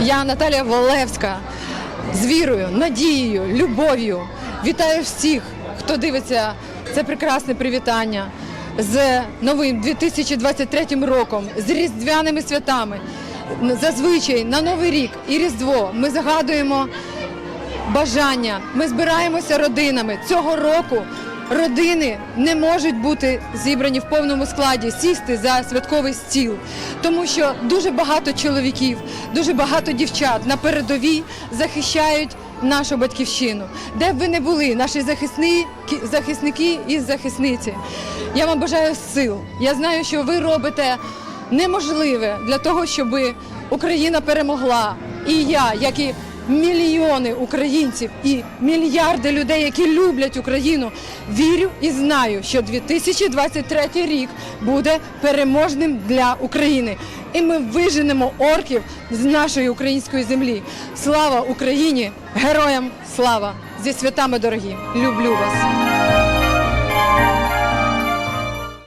Я Наталія Волевська з вірою, надією, любов'ю. Вітаю всіх, хто дивиться це прекрасне привітання з новим 2023 роком, з різдвяними святами. Зазвичай на Новий рік і Різдво ми загадуємо бажання. Ми збираємося родинами. Цього року родини не можуть бути зібрані в повному складі, сісти за святковий стіл, тому що дуже багато чоловіків, дуже багато дівчат на передовій захищають нашу батьківщину. Де б ви не були, наші захисники, захисники і захисниці. Я вам бажаю сил. Я знаю, що ви робите неможливе для того, щоб Україна перемогла. І я, як і мільйони українців і мільярди людей, які люблять Україну, вірю і знаю, що 2023 рік буде переможним для України. І ми виженемо орків з нашої української землі. Слава Україні! Героям слава! Зі святами дорогі! Люблю вас!